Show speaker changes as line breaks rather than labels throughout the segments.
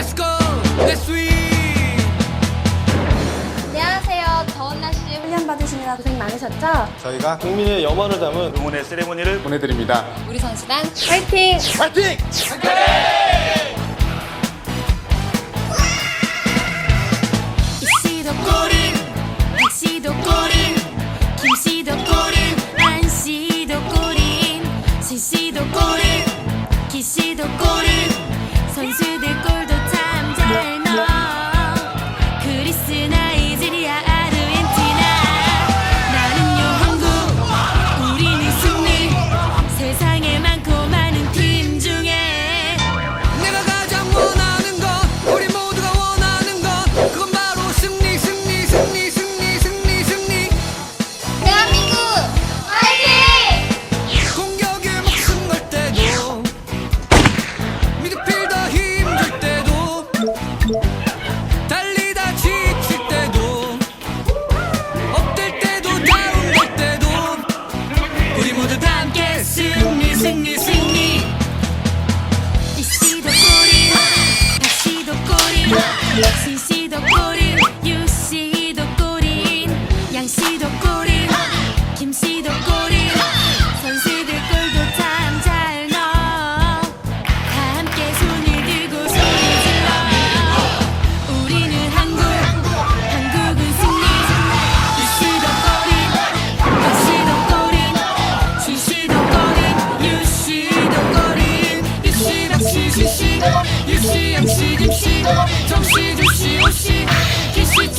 Let's go, let's swing.
안녕하세요. 더운 날씨 훈련 받으시느라 고생 많으셨죠?
저희가 국민의 염원을 담은
응원의 세레모니를
보내드립니다.
우리 선수단 화이팅!
파이팅!
이씨 우리
모두 다 함께 승리, 승리, 승리.
꼬린 박씨도 꼬린 신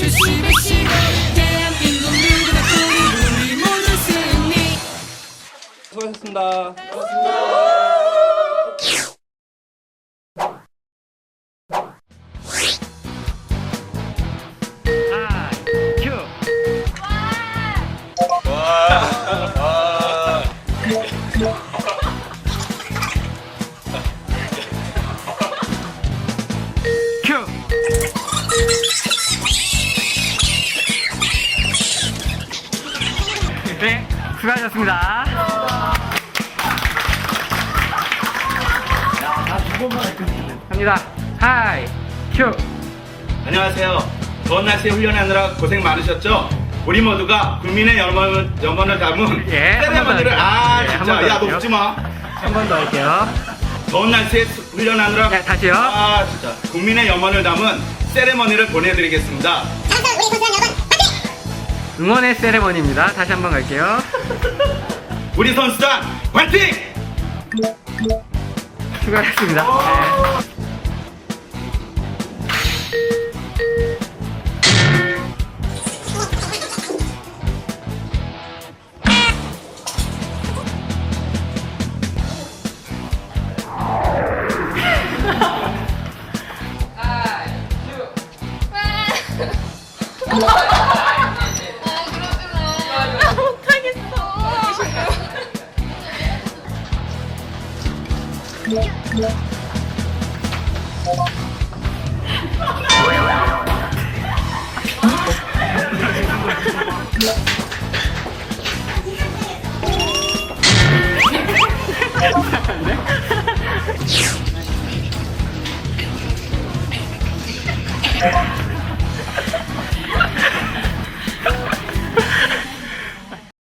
수고하셨습니다.
고맙습니다.
수고하셨습니다. 갑니다. 하이, 큐.
안녕하세요. 더운 날씨에 훈련하느라 고생 많으셨죠? 우리 모두가 국민의 염원을, 염원을 담은
예,
세레머니를. 아
예,
진짜
한번 더
야
할게요.
녹지 마.
한 번 더 할게요.
더운 날씨에 수- 훈련하느라
네, 다시요.
아 진짜 국민의 염원을 담은 세레머니를 보내드리겠습니다.
응원의 세레머니입니다. 다시 한번 갈게요.
우리 선수단 화이팅!
수고하셨습니다. 네. Oh Yeah.